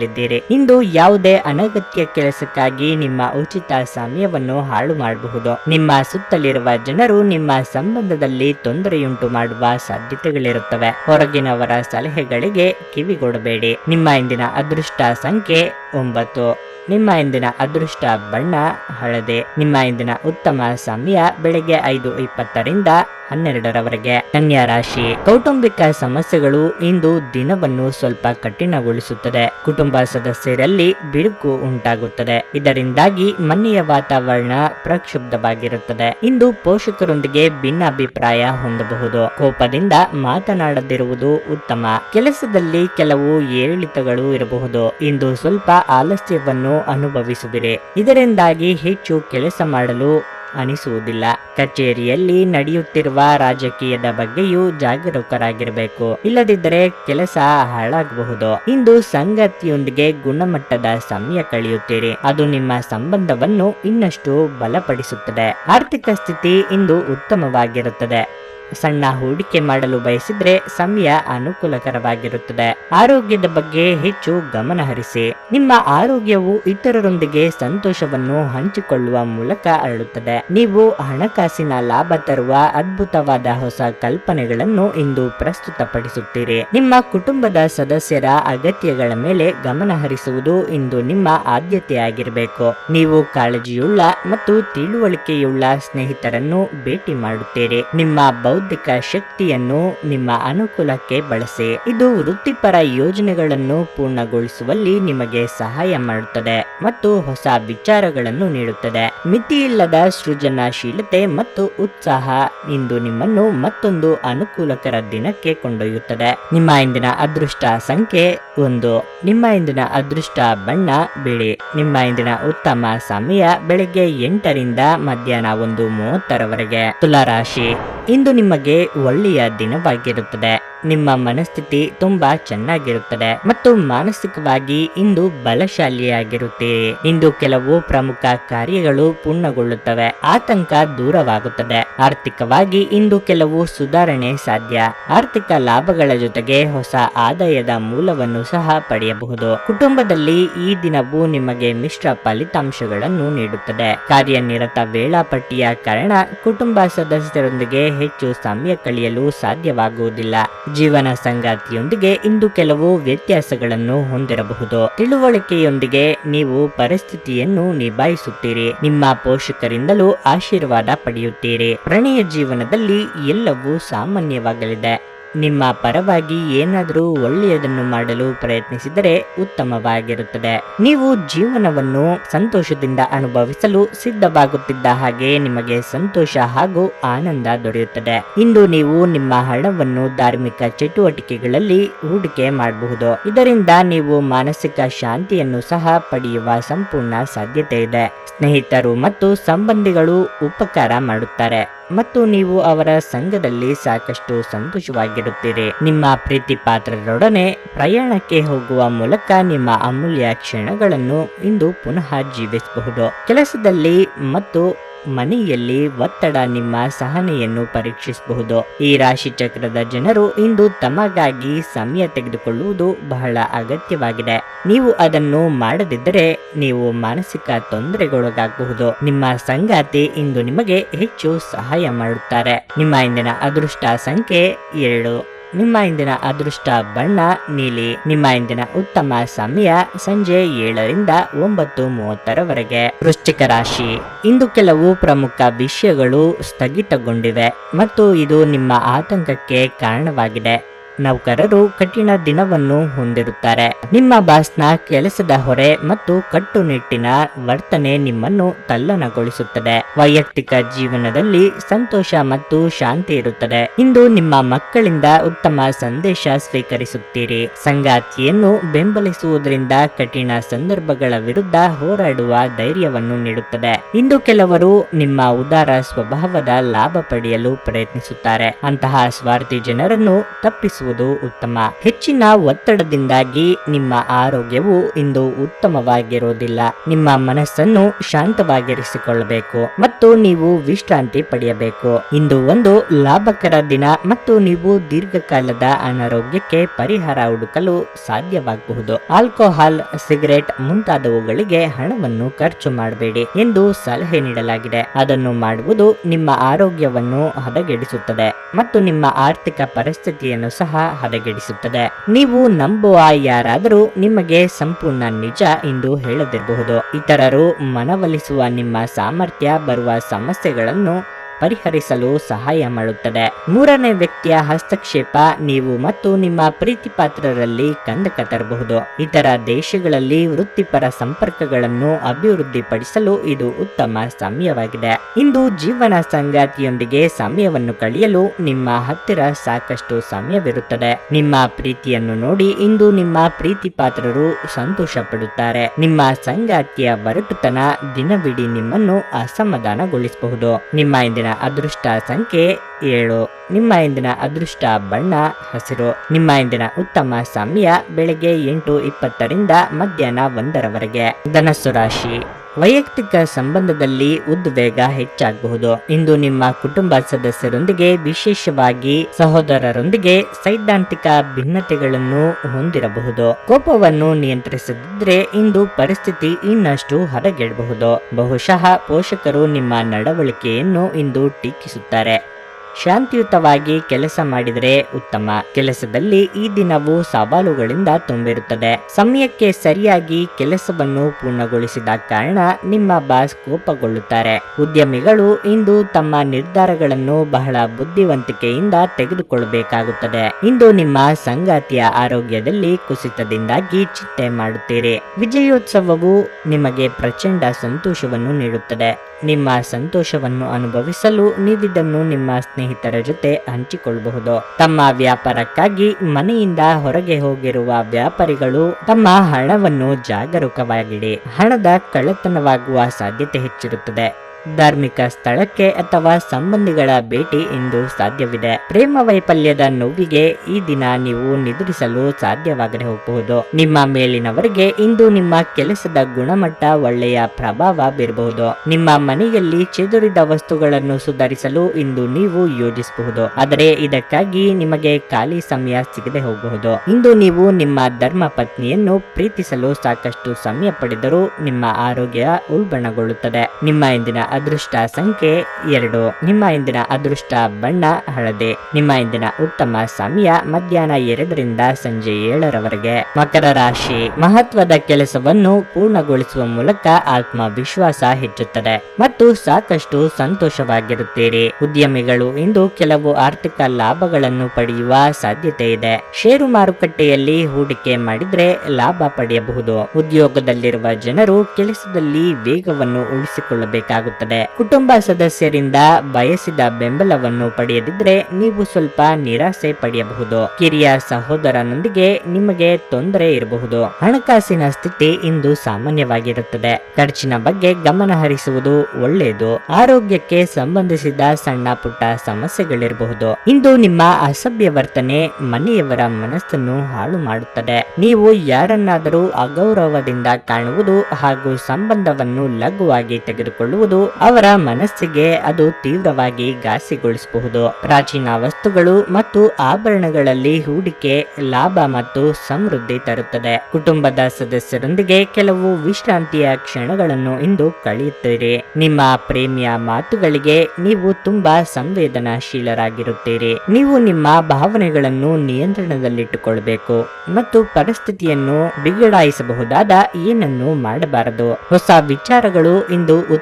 A: ಅನುಭವಿಸಲಿದ್ದೀರಿ ಇಂದು ಯಾವುದೇ ಅನಗತ್ಯ ಕೆಲಸಕ್ಕಾಗಿ ನಿಮ್ಮ ಉಚಿತ ಸಮಯವನ್ನು ಹಾಳು ಮಾಡಬಹುದು. ನಿಮ್ಮ ಸುತ್ತಲಿರುವ ಜನರು ನಿಮ್ಮ ಸಂಬಂಧದಲ್ಲಿ ತೊಂದರೆಯುಂಟು ಮಾಡುವ ಸಾಧ್ಯತೆಗಳಿರುತ್ತವೆ. ಹೊರಗಿನವರ ಸಲಹೆಗಳಿಗೆ ಕಿವಿಗೊಡಬೇಡಿ. ನಿಮ್ಮ ಇಂದಿನ ಅದೃಷ್ಟ ಸಂಖ್ಯೆ ಒಂಬತ್ತು. ನಿಮ್ಮ ಇಂದಿನ ಅದೃಷ್ಟ ಬಣ್ಣ ಹಳದಿ. ನಿಮ್ಮ ಇಂದಿನ ಉತ್ತಮ ಸಮಯ ಬೆಳಗ್ಗೆ ಐದು ಇಪ್ಪತ್ತರಿಂದ ಹನ್ನೆರಡರವರೆಗೆ. ಕನ್ಯಾ ರಾಶಿ. ಕೌಟುಂಬಿಕ ಸಮಸ್ಯೆಗಳು ಇಂದು ದಿನವನ್ನು ಸ್ವಲ್ಪ ಕಠಿಣಗೊಳಿಸುತ್ತದೆ. ಕುಟುಂಬ ಸದಸ್ಯರಲ್ಲಿ ಬಿರುಕು ಉಂಟಾಗುತ್ತದೆ. ಇದರಿಂದಾಗಿ ಮನೆಯ ವಾತಾವರಣ ಪ್ರಕ್ಷುಬ್ಧವಾಗಿರುತ್ತದೆ. ಇಂದು ಪೋಷಕರೊಂದಿಗೆ ಭಿನ್ನಾಭಿಪ್ರಾಯ ಹೊಂದಬಹುದು. ಕೋಪದಿಂದ ಮಾತನಾಡದಿರುವುದು ಉತ್ತಮ. ಕೆಲಸದಲ್ಲಿ ಕೆಲವು ಏರಿಳಿತಗಳು ಇರಬಹುದು. ಇಂದು ಸ್ವಲ್ಪ ಆಲಸ್ಯವನ್ನು ಅನುಭವಿಸುವಿರಿ. ಇದರಿಂದಾಗಿ ಹೆಚ್ಚು ಕೆಲಸ ಮಾಡಲು ಅನಿಸುವುದಿಲ್ಲ. ಕಚೇರಿಯಲ್ಲಿ ನಡೆಯುತ್ತಿರುವ ರಾಜಕೀಯದ ಬಗ್ಗೆಯೂ ಜಾಗರೂಕರಾಗಿರಬೇಕು. ಇಲ್ಲದಿದ್ದರೆ ಕೆಲಸ ಹಾಳಾಗಬಹುದು. ಇಂದು ಸಂಗತಿಯೊಂದಿಗೆ ಗುಣಮಟ್ಟದ ಸಮಯ ಕಳೆಯುತ್ತೀರಿ. ಅದು ನಿಮ್ಮ ಸಂಬಂಧವನ್ನು ಇನ್ನಷ್ಟು ಬಲಪಡಿಸುತ್ತದೆ. ಆರ್ಥಿಕ ಸ್ಥಿತಿ ಇಂದು ಉತ್ತಮವಾಗಿರುತ್ತದೆ. ಸಣ್ಣ ಹೂಡಿಕೆ ಮಾಡಲು ಬಯಸಿದ್ರೆ ಸಮಯ ಅನುಕೂಲಕರವಾಗಿರುತ್ತದೆ. ಆರೋಗ್ಯದ ಬಗ್ಗೆ ಹೆಚ್ಚು ಗಮನ ಹರಿಸಿ. ನಿಮ್ಮ ಆರೋಗ್ಯವು ಇತರರೊಂದಿಗೆ ಸಂತೋಷವನ್ನು ಹಂಚಿಕೊಳ್ಳುವ ಮೂಲಕ ಅರಳುತ್ತದೆ. ನೀವು ಹಣಕಾಸಿನ ಲಾಭ ತರುವ ಅದ್ಭುತವಾದ ಹೊಸ ಕಲ್ಪನೆಗಳನ್ನು ಇಂದು ಪ್ರಸ್ತುತಪಡಿಸುತ್ತೀರಿ. ನಿಮ್ಮ ಕುಟುಂಬದ ಸದಸ್ಯರ ಅಗತ್ಯಗಳ ಮೇಲೆ ಗಮನ ಹರಿಸುವುದು ಇಂದು ನಿಮ್ಮ ಆದ್ಯತೆಯಾಗಿರಬೇಕು. ನೀವು ಕಾಳಜಿಯುಳ್ಳ ಮತ್ತು ತಿಳುವಳಿಕೆಯುಳ್ಳ ಸ್ನೇಹಿತರನ್ನು ಭೇಟಿ ಮಾಡುತ್ತೀರಿ. ನಿಮ್ಮ ಬೌದ್ಧಿಕ ಶಕ್ತಿಯನ್ನು ನಿಮ್ಮ ಅನುಕೂಲಕ್ಕೆ ಬಳಸಿ. ಇದು ವೃತ್ತಿಪರ ಯೋಜನೆಗಳನ್ನು ಪೂರ್ಣಗೊಳಿಸುವಲ್ಲಿ ನಿಮಗೆ ಸಹಾಯ ಮಾಡುತ್ತದೆ ಮತ್ತು ಹೊಸ ವಿಚಾರಗಳನ್ನು ನೀಡುತ್ತದೆ. ಮಿತಿಯಿಲ್ಲದ ಸೃಜನಶೀಲತೆ ಮತ್ತು ಉತ್ಸಾಹ ಇಂದು ನಿಮ್ಮನ್ನು ಮತ್ತೊಂದು ಅನುಕೂಲಕರ ದಿನಕ್ಕೆ ಕೊಂಡೊಯ್ಯುತ್ತದೆ. ನಿಮ್ಮ ಇಂದಿನ ಅದೃಷ್ಟ ಸಂಖ್ಯೆ ಒಂದು. ನಿಮ್ಮ ಇಂದಿನ ಅದೃಷ್ಟ ಬಣ್ಣ ಬಿಳಿ. ನಿಮ್ಮ ಇಂದಿನ ಉತ್ತಮ ಸಮಯ ಬೆಳಿಗ್ಗೆ ಎಂಟರಿಂದ ಮಧ್ಯಾಹ್ನ ಒಂದು ಮೂವತ್ತರವರೆಗೆ. ತುಲಾರಾಶಿ. ಇಂದು ನಿಮಗೆ ಒಳ್ಳೆಯ ದಿನವಾಗಿರುತ್ತದೆ. ನಿಮ್ಮ ಮನಸ್ಥಿತಿ ತುಂಬಾ ಚೆನ್ನಾಗಿರುತ್ತದೆ ಮತ್ತು ಮಾನಸಿಕವಾಗಿ ಇಂದು ಬಲಶಾಲಿಯಾಗಿರುತ್ತೀರಿ ಇಂದು ಕೆಲವು ಪ್ರಮುಖ ಕಾರ್ಯಗಳು ಪೂರ್ಣಗೊಳ್ಳುತ್ತವೆ, ಆತಂಕ ದೂರವಾಗುತ್ತದೆ. ಆರ್ಥಿಕವಾಗಿ ಇಂದು ಕೆಲವು ಸುಧಾರಣೆ ಸಾಧ್ಯ. ಆರ್ಥಿಕ ಲಾಭಗಳ ಜೊತೆಗೆ ಹೊಸ ಆದಾಯದ ಮೂಲವನ್ನು ಸಹ ಪಡೆಯಬಹುದು. ಕುಟುಂಬದಲ್ಲಿ ಈ ದಿನವು ನಿಮಗೆ ಮಿಶ್ರ ಫಲಿತಾಂಶಗಳನ್ನು ನೀಡುತ್ತದೆ. ಕಾರ್ಯನಿರತ ವೇಳಾಪಟ್ಟಿಯ ಕಾರಣ ಕುಟುಂಬ ಸದಸ್ಯರೊಂದಿಗೆ ಹೆಚ್ಚು ಸಮಯ ಕಳೆಯಲು ಸಾಧ್ಯವಾಗುವುದಿಲ್ಲ. ಜೀವನ ಸಂಗಾತಿಯೊಂದಿಗೆ ಇಂದು ಕೆಲವು ವ್ಯತ್ಯಾಸಗಳನ್ನು ಹೊಂದಿರಬಹುದು. ತಿಳುವಳಿಕೆಯೊಂದಿಗೆ ನೀವು ಪರಿಸ್ಥಿತಿಯನ್ನು ನಿಭಾಯಿಸುತ್ತೀರಿ. ನಿಮ್ಮ ಪೋಷಕರಿಂದಲೂ ಆಶೀರ್ವಾದ ಪಡೆಯುತ್ತೀರಿ. ಪ್ರಣಯ ಜೀವನದಲ್ಲಿ ಎಲ್ಲವೂ ಸಾಮಾನ್ಯವಾಗಲಿದೆ. ನಿಮ್ಮ ಪರವಾಗಿ ಏನಾದರೂ ಒಳ್ಳೆಯದನ್ನು ಮಾಡಲು ಪ್ರಯತ್ನಿಸಿದರೆ ಉತ್ತಮವಾಗಿರುತ್ತದೆ. ನೀವು ಜೀವನವನ್ನು ಸಂತೋಷದಿಂದ ಅನುಭವಿಸಲು ಸಿದ್ಧವಾಗುತ್ತಿದ್ದ ಹಾಗೆ ನಿಮಗೆ ಸಂತೋಷ ಹಾಗೂ ಆನಂದ ದೊರೆಯುತ್ತದೆ. ಇಂದು ನೀವು ನಿಮ್ಮ ಹಣವನ್ನು ಧಾರ್ಮಿಕ ಚಟುವಟಿಕೆಗಳಲ್ಲಿ ಹೂಡಿಕೆ ಮಾಡಬಹುದು. ಇದರಿಂದ ನೀವು ಮಾನಸಿಕ ಶಾಂತಿಯನ್ನು ಸಹ ಪಡೆಯುವ ಸಂಪೂರ್ಣ ಸಾಧ್ಯತೆ ಇದೆ. ಸ್ನೇಹಿತರು ಮತ್ತು ಸಂಬಂಧಿಗಳು ಉಪಕಾರ ಮಾಡುತ್ತಾರೆ. ಮತ್ತು ನೀವು ಅವರ ಸಂಘದಲ್ಲಿ ಸಾಕಷ್ಟು ಸಂತೋಷವಾಗಿರುತ್ತೀರಿ. ನಿಮ್ಮ ಪ್ರೀತಿ ಪಾತ್ರರೊಡನೆ ಪ್ರಯಾಣಕ್ಕೆ ಹೋಗುವ ಮೂಲಕ ನಿಮ್ಮ ಅಮೂಲ್ಯ ಕ್ಷಣಗಳನ್ನು ಇಂದು ಪುನಃ ಜೀವಿಸಬಹುದು. ಕೆಲಸದಲ್ಲಿ ಮತ್ತು ಮನೆಯಲ್ಲಿ ಒತ್ತಡ ನಿಮ್ಮ ಸಹನೆಯನ್ನು ಪರೀಕ್ಷಿಸಬಹುದು. ಈ ರಾಶಿ ಚಕ್ರದ ಜನರು ಇಂದು ತಮಗಾಗಿ ಸಮಯ ತೆಗೆದುಕೊಳ್ಳುವುದು ಬಹಳ ಅಗತ್ಯವಾಗಿದೆ. ನೀವು ಅದನ್ನು ಮಾಡದಿದ್ದರೆ ನೀವು ಮಾನಸಿಕ ತೊಂದರೆಗೊಳಗಾಗಬಹುದು. ನಿಮ್ಮ ಸಂಗಾತಿ ಇಂದು ನಿಮಗೆ ಹೆಚ್ಚು ಸಹಾಯ ಮಾಡುತ್ತಾರೆ. ನಿಮ್ಮ ಇಂದಿನ ಅದೃಷ್ಟ ಸಂಖ್ಯೆ ಎರಡು. ನಿಮ್ಮ ಇಂದಿನ ಅದೃಷ್ಟ ಬಣ್ಣ, ನೀಲಿ. ನಿಮ್ಮ ಇಂದಿನ ಉತ್ತಮ ಸಮಯ ಸಂಜೆ ಏಳರಿಂದ ಒಂಬತ್ತು ಮೂವತ್ತರವರೆಗೆ. ವೃಶ್ಚಿಕ ರಾಶಿ. ಇಂದು ಕೆಲವು ಪ್ರಮುಖ ವಿಷಯಗಳು ಸ್ಥಗಿತಗೊಂಡಿವೆ ಮತ್ತು ಇದು ನಿಮ್ಮ ಆತಂಕಕ್ಕೆ ಕಾರಣವಾಗಿದೆ. ನೌಕರರು ಕಠಿಣ ದಿನವನ್ನು ಹೊಂದಿರುತ್ತಾರೆ. ನಿಮ್ಮ ಬಾಸ್ನ ಕೆಲಸದ ಹೊರೆ ಮತ್ತು ಕಟ್ಟುನಿಟ್ಟಿನ ವರ್ತನೆ ನಿಮ್ಮನ್ನು ತಲ್ಲಣಗೊಳಿಸುತ್ತದೆ. ವೈಯಕ್ತಿಕ ಜೀವನದಲ್ಲಿ ಸಂತೋಷ ಮತ್ತು ಶಾಂತಿ ಇರುತ್ತದೆ. ಇಂದು ನಿಮ್ಮ ಮಕ್ಕಳಿಂದ ಉತ್ತಮ ಸಂದೇಶ ಸ್ವೀಕರಿಸುತ್ತೀರಿ. ಸಂಗಾತಿಯನ್ನು ಬೆಂಬಲಿಸುವುದರಿಂದ ಕಠಿಣ ಸಂದರ್ಭಗಳ ವಿರುದ್ಧ ಹೋರಾಡುವ ಧೈರ್ಯವನ್ನು ನೀಡುತ್ತದೆ. ಇಂದು ಕೆಲವರು ನಿಮ್ಮ ಉದಾರ ಸ್ವಭಾವದ ಲಾಭ ಪಡೆಯಲು ಪ್ರಯತ್ನಿಸುತ್ತಾರೆ. ಅಂತಹ ಸ್ವಾರ್ಥಿ ಜನರನ್ನು ತಪ್ಪಿಸುವುದು ಉತ್ತಮ. ಹೆಚ್ಚಿನ ಒತ್ತಡದಿಂದಾಗಿ ನಿಮ್ಮ ಆರೋಗ್ಯವು ಇಂದು ಉತ್ತಮವಾಗಿರುವುದಿಲ್ಲ. ನಿಮ್ಮ ಮನಸ್ಸನ್ನು ಶಾಂತವಾಗಿರಿಸಿಕೊಳ್ಳಬೇಕು ಮತ್ತು ನೀವು ವಿಶ್ರಾಂತಿ ಪಡೆಯಬೇಕು. ಇಂದು ಒಂದು ಲಾಭಕರ ದಿನ ಮತ್ತು ನೀವು ದೀರ್ಘಕಾಲದ ಅನಾರೋಗ್ಯಕ್ಕೆ ಪರಿಹಾರ ಹುಡುಕಲು ಸಾಧ್ಯವಾಗಬಹುದು. ಆಲ್ಕೋಹಾಲ್, ಸಿಗರೆಟ್ ಮುಂತಾದವುಗಳಿಗೆ ಹಣವನ್ನು ಖರ್ಚು ಮಾಡಬೇಡಿ ಎಂದು ಸಲಹೆ ನೀಡಲಾಗಿದೆ. ಅದನ್ನು ಮಾಡುವುದು ನಿಮ್ಮ ಆರೋಗ್ಯವನ್ನು ಹದಗೆಡಿಸುತ್ತದೆ ಮತ್ತು ನಿಮ್ಮ ಆರ್ಥಿಕ ಪರಿಸ್ಥಿತಿಯನ್ನು ಸಹ ಹದಗೆಡಿಸುತ್ತದೆ. ನೀವು ನಂಬುವ ಯಾರಾದರೂ ನಿಮಗೆ ಸಂಪೂರ್ಣ ನಿಜ ಎಂದು ಹೇಳದಿರಬಹುದು. ಇತರರು ಮನವೊಲಿಸುವ ನಿಮ್ಮ ಸಾಮರ್ಥ್ಯ, ಬರುವ ಸಮಸ್ಯೆಗಳನ್ನು ಪರಿಹರಿಸಲು ಸಹಾಯ ಮಾಡುತ್ತದೆ. ಮೂರನೇ ವ್ಯಕ್ತಿಯ ಹಸ್ತಕ್ಷೇಪ ನೀವು ಮತ್ತು ನಿಮ್ಮ ಪ್ರೀತಿ ಪಾತ್ರರಲ್ಲಿ ಕಂದಕ ತರಬಹುದು. ಇತರ ದೇಶಗಳಲ್ಲಿ ವೃತ್ತಿಪರ ಸಂಪರ್ಕಗಳನ್ನು ಅಭಿವೃದ್ಧಿಪಡಿಸಲು ಇದು ಉತ್ತಮ ಸಮಯವಾಗಿದೆ. ಇಂದು ಜೀವನ ಸಂಗಾತಿಯೊಂದಿಗೆ ಸಮಯವನ್ನು ಕಳೆಯಲು ನಿಮ್ಮ ಹತ್ತಿರ ಸಾಕಷ್ಟು ಸಮಯವಿರುತ್ತದೆ. ನಿಮ್ಮ ಪ್ರೀತಿಯನ್ನು ನೋಡಿ ಇಂದು ನಿಮ್ಮ ಪ್ರೀತಿ ಪಾತ್ರರು ಸಂತೋಷ ಪಡುತ್ತಾರೆ ನಿಮ್ಮ ಸಂಗಾತಿಯ ಬರಟುತನ ದಿನವಿಡೀ ನಿಮ್ಮನ್ನು ಅಸಮಾಧಾನಗೊಳಿಸಬಹುದು. ನಿಮ್ಮ ಇಂದಿನ ಅದೃಷ್ಟ ಸಂಖ್ಯೆ ಏಳು. ನಿಮ್ಮ ಇಂದಿನ ಅದೃಷ್ಟ ಬಣ್ಣ, ಹಸಿರು. ನಿಮ್ಮ ಇಂದಿನ ಉತ್ತಮ ಸಮಯ ಬೆಳಗ್ಗೆ ಎಂಟು ಇಪ್ಪತ್ತರಿಂದ ಮಧ್ಯಾಹ್ನ ಒಂದರವರೆಗೆ. ಧನಸ್ಸು ರಾಶಿ. ವೈಯಕ್ತಿಕ ಸಂಬಂಧದಲ್ಲಿ ಉದ್ವೇಗ ಹೆಚ್ಚಾಗಬಹುದು. ಇಂದು ನಿಮ್ಮ ಕುಟುಂಬ ಸದಸ್ಯರೊಂದಿಗೆ ವಿಶೇಷವಾಗಿ ಸಹೋದರರೊಂದಿಗೆ ಸೈದ್ಧಾಂತಿಕ ಭಿನ್ನತೆಗಳನ್ನು ಹೊಂದಿರಬಹುದು. ಕೋಪವನ್ನು ನಿಯಂತ್ರಿಸದಿದ್ರೆ ಇಂದು ಪರಿಸ್ಥಿತಿ ಇನ್ನಷ್ಟು ಹೊರಗೆಡಬಹುದು ಬಹುಶಃ ಪೋಷಕರು ನಿಮ್ಮ ನಡವಳಿಕೆಯನ್ನು ಇಂದು ಟೀಕಿಸುತ್ತಾರೆ. ಶಾಂತಿಯುತವಾಗಿ ಕೆಲಸ ಮಾಡಿದರೆ ಉತ್ತಮ. ಕೆಲಸದಲ್ಲಿ ಈ ದಿನವು ಸವಾಲುಗಳಿಂದ ತುಂಬಿರುತ್ತದೆ. ಸಮಯಕ್ಕೆ ಸರಿಯಾಗಿ ಕೆಲಸವನ್ನು ಪೂರ್ಣಗೊಳಿಸಿದ ಕಾರಣ ನಿಮ್ಮ ಬಾಸ್ ಕೋಪಗೊಳ್ಳುತ್ತಾರೆ. ಉದ್ಯಮಿಗಳು ಇಂದು ತಮ್ಮ ನಿರ್ಧಾರಗಳನ್ನು ಬಹಳ ಬುದ್ಧಿವಂತಿಕೆಯಿಂದ ತೆಗೆದುಕೊಳ್ಳಬೇಕಾಗುತ್ತದೆ. ಇಂದು ನಿಮ್ಮ ಸಂಗಾತಿಯ ಆರೋಗ್ಯದಲ್ಲಿ ಕುಸಿತದಿಂದಾಗಿ ಚಿಂತೆ ಮಾಡುತ್ತೀರಿ. ವಿಜಯೋತ್ಸವವು ನಿಮಗೆ ಪ್ರಚಂಡ ಸಂತೋಷವನ್ನು ನೀಡುತ್ತದೆ. ನಿಮ್ಮ ಸಂತೋಷವನ್ನು ಅನುಭವಿಸಲು ನೀವಿದನ್ನು ನಿಮ್ಮ ಸ್ನೇಹಿತರ ಜೊತೆ ಹಂಚಿಕೊಳ್ಳಬಹುದು. ತಮ್ಮ ವ್ಯಾಪಾರಕ್ಕಾಗಿ ಮನೆಯಿಂದ ಹೊರಗೆ ಹೋಗಿರುವ ವ್ಯಾಪಾರಿಗಳು ತಮ್ಮ ಹಣವನ್ನು ಜಾಗರೂಕವಾಗಿಡಿ, ಹಣದ ಕಳ್ಳತನವಾಗುವ ಸಾಧ್ಯತೆ ಹೆಚ್ಚಿರುತ್ತದೆ. ಧಾರ್ಮಿಕ ಸ್ಥಳಕ್ಕೆ ಅಥವಾ ಸಂಬಂಧಿಗಳ ಭೇಟಿ ಇಂದು ಸಾಧ್ಯವಿದೆ. ಪ್ರೇಮ ವೈಫಲ್ಯದ ನೋವಿಗೆ ಈ ದಿನ ನೀವು ನಿದ್ರಿಸಲು ಸಾಧ್ಯವಾಗದೆ ಹೋಗಬಹುದು. ನಿಮ್ಮ ಮೇಲಿನವರಿಗೆ ಇಂದು ನಿಮ್ಮ ಕೆಲಸದ ಗುಣಮಟ್ಟ ಒಳ್ಳೆಯ ಪ್ರಭಾವ ಬೀರಬಹುದು. ನಿಮ್ಮ ಮನೆಯಲ್ಲಿ ಚೆದುರಿದ ವಸ್ತುಗಳನ್ನು ಸುಧಾರಿಸಲು ಇಂದು ನೀವು ಯೋಜಿಸಬಹುದು. ಆದರೆ ಇದಕ್ಕಾಗಿ ನಿಮಗೆ ಖಾಲಿ ಸಮಯ ಸಿಗದೆ ಹೋಗಬಹುದು. ಇಂದು ನೀವು ನಿಮ್ಮ ಧರ್ಮ ಪತ್ನಿಯನ್ನು ಪ್ರೀತಿಸಲು ಸಾಕಷ್ಟು ಸಮಯ ಪಡೆದರೂ ನಿಮ್ಮ ಆರೋಗ್ಯ ಉಲ್ಬಣಗೊಳ್ಳುತ್ತದೆ. ನಿಮ್ಮ ಇಂದಿನ ಅದೃಷ್ಟ ಸಂಖ್ಯೆ ಎರಡು. ನಿಮ್ಮ ಇಂದಿನ ಅದೃಷ್ಟ ಬಣ್ಣ, ಹಳದಿ. ನಿಮ್ಮ ಇಂದಿನ ಉತ್ತಮ ಸಮಯ ಮಧ್ಯಾಹ್ನ ಎರಡರಿಂದ ಸಂಜೆ ಏಳರವರೆಗೆ. ಮಕರ ರಾಶಿ. ಮಹತ್ವದ ಕೆಲಸವನ್ನು ಪೂರ್ಣಗೊಳಿಸುವ ಮೂಲಕ ಆತ್ಮವಿಶ್ವಾಸ ಹೆಚ್ಚುತ್ತದೆ ಮತ್ತು ಸಾಕಷ್ಟು ಸಂತೋಷವಾಗಿರುತ್ತೀರಿ. ಉದ್ಯಮಿಗಳು ಇಂದು ಕೆಲವು ಆರ್ಥಿಕ ಲಾಭಗಳನ್ನು ಪಡೆಯುವ ಸಾಧ್ಯತೆ ಇದೆ. ಷೇರು ಮಾರುಕಟ್ಟೆಯಲ್ಲಿ ಹೂಡಿಕೆ ಮಾಡಿದ್ರೆ ಲಾಭ ಪಡೆಯಬಹುದು. ಉದ್ಯೋಗದಲ್ಲಿರುವ ಜನರು ಕೆಲಸದಲ್ಲಿ ವೇಗವನ್ನು ಉಳಿಸಿಕೊಳ್ಳಬೇಕಾಗುತ್ತದೆ. ಕುಟುಂಬ ಸದಸ್ಯರಿಂದ ಬಯಸಿದ ಬೆಂಬಲವನ್ನು ಪಡೆಯದಿದ್ರೆ ನೀವು ಸ್ವಲ್ಪ ನಿರಾಸೆ ಪಡೆಯಬಹುದು. ಕಿರಿಯ ಸಹೋದರನೊಂದಿಗೆ ನಿಮಗೆ ತೊಂದರೆ ಇರಬಹುದು. ಹಣಕಾಸಿನ ಸ್ಥಿತಿ ಇಂದು ಸಾಮಾನ್ಯವಾಗಿರುತ್ತದೆ. ಖರ್ಚಿನ ಬಗ್ಗೆ ಗಮನ ಹರಿಸುವುದು ಒಳ್ಳೆಯದು. ಆರೋಗ್ಯಕ್ಕೆ ಸಂಬಂಧಿಸಿದ ಸಣ್ಣ ಪುಟ್ಟ ಸಮಸ್ಯೆಗಳಿರಬಹುದು. ಇಂದು ನಿಮ್ಮ ಅಸಭ್ಯ ವರ್ತನೆ ಮನೆಯವರ ಮನಸ್ಸನ್ನು ಹಾಳು ಮಾಡುತ್ತದೆ. ನೀವು ಯಾರನ್ನಾದರೂ ಅಗೌರವದಿಂದ ಕಾಣುವುದು ಹಾಗೂ ಸಂಬಂಧವನ್ನು ಲಘುವಾಗಿ ತೆಗೆದುಕೊಳ್ಳುವುದು ಅವರ ಮನಸ್ಸಿಗೆ ಅದು ತೀವ್ರವಾಗಿ ಘಾಸಿಗೊಳಿಸಬಹುದು. ಪ್ರಾಚೀನ ವಸ್ತುಗಳು ಮತ್ತು ಆಭರಣಗಳಲ್ಲಿ ಹೂಡಿಕೆ, ಲಾಭ ಮತ್ತು ಸಮೃದ್ಧಿ ತರುತ್ತದೆ. ಕುಟುಂಬದ ಸದಸ್ಯರೊಂದಿಗೆ ಕೆಲವು ವಿಶ್ರಾಂತಿಯ ಕ್ಷಣಗಳನ್ನು ಇಂದು ಕಳೆಯುತ್ತೀರಿ. ನಿಮ್ಮ ಪ್ರೇಮಿಯ ಮಾತುಗಳಿಗೆ ನೀವು ತುಂಬಾ ಸಂವೇದನಾಶೀಲರಾಗಿರುತ್ತೀರಿ. ನೀವು ನಿಮ್ಮ ಭಾವನೆಗಳನ್ನು ನಿಯಂತ್ರಣದಲ್ಲಿಟ್ಟುಕೊಳ್ಳಬೇಕು ಮತ್ತು ಪರಿಸ್ಥಿತಿಯನ್ನು ಬಿಗಡಾಯಿಸಬಹುದಾದ ಏನನ್ನು ಮಾಡಬಾರದು. ಹೊಸ ವಿಚಾರಗಳು ಇಂದು